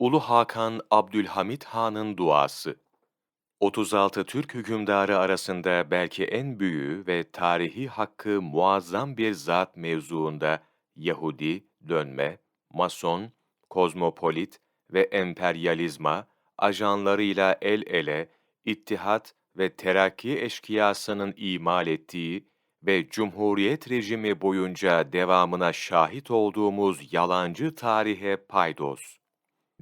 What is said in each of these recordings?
Ulu Hakan Abdülhamit Han'ın duası 36 Türk hükümdarı arasında belki en büyüğü ve tarihi hakkı muazzam bir zat mevzuunda Yahudi, dönme, Mason, kozmopolit ve emperyalizma ajanlarıyla el ele, ittihat ve terakki eşkıyasının imal ettiği ve Cumhuriyet rejimi boyunca devamına şahit olduğumuz yalancı tarihe paydos.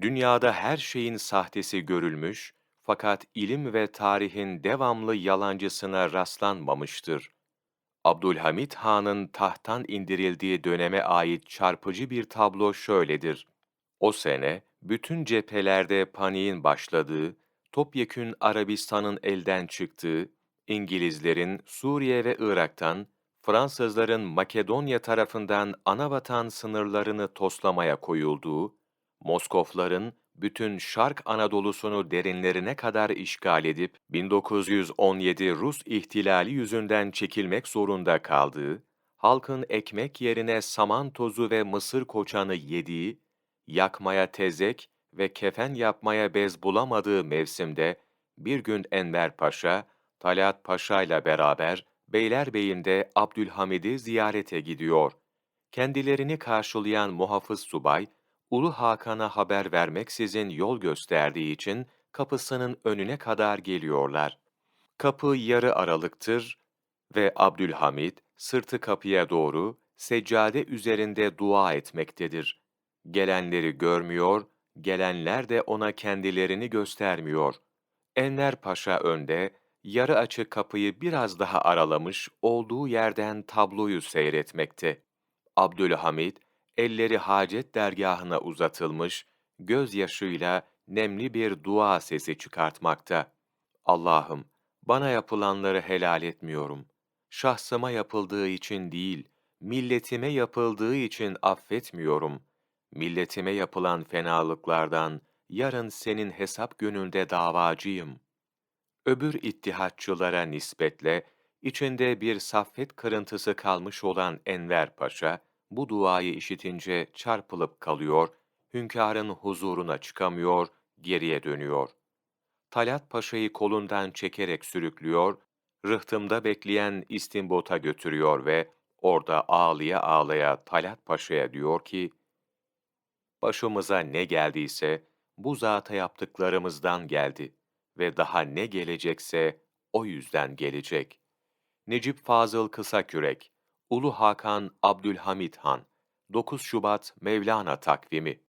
Dünyada her şeyin sahtesi görülmüş fakat ilim ve tarihin devamlı yalancısına rastlanmamıştır. Abdülhamit Han'ın tahttan indirildiği döneme ait çarpıcı bir tablo şöyledir. O sene bütün cephelerde paniğin başladığı, topyekün Arabistan'ın elden çıktığı, İngilizlerin Suriye ve Irak'tan, Fransızların Makedonya tarafından anavatan sınırlarını toslamaya koyulduğu, Moskofların bütün Şark Anadolu'sunu derinlerine kadar işgal edip 1917 Rus ihtilali yüzünden çekilmek zorunda kaldığı, halkın ekmek yerine saman tozu ve mısır koçanı yediği, yakmaya tezek ve kefen yapmaya bez bulamadığı mevsimde bir gün Enver Paşa, Talat Paşa ile beraber Beylerbeyi'nde Abdülhamid'i ziyarete gidiyor. Kendilerini karşılayan muhafız subay, Ulu Hakan'a haber vermeksizin yol gösterdiği için kapısının önüne kadar geliyorlar. Kapı yarı aralıktır ve Abdülhamid sırtı kapıya doğru seccade üzerinde dua etmektedir. Gelenleri görmüyor, gelenler de ona kendilerini göstermiyor. Enver Paşa önde, yarı açık kapıyı biraz daha aralamış olduğu yerden tabloyu seyretmekte. Abdülhamid, elleri hacet dergahına uzatılmış, gözyaşıyla nemli bir dua sesi çıkartmakta. Allah'ım, bana yapılanları helal etmiyorum. Şahsıma yapıldığı için değil, milletime yapıldığı için affetmiyorum. Milletime yapılan fenalıklardan yarın senin hesap gününde davacıyım. Öbür ittihatçılara nispetle, içinde bir saffet kırıntısı kalmış olan Enver Paşa, bu duayı işitince çarpılıp kalıyor, hünkârın huzuruna çıkamıyor, geriye dönüyor. Talat Paşa'yı kolundan çekerek sürüklüyor, rıhtımda bekleyen İstimbot'a götürüyor ve orada ağlaya ağlaya Talat Paşa'ya diyor ki, Başımıza ne geldiyse bu zata yaptıklarımızdan geldi ve daha ne gelecekse o yüzden gelecek. Necip Fazıl Kısakürek Ulu Hakan Abdülhamit Han 9 Şubat Mevlana takvimi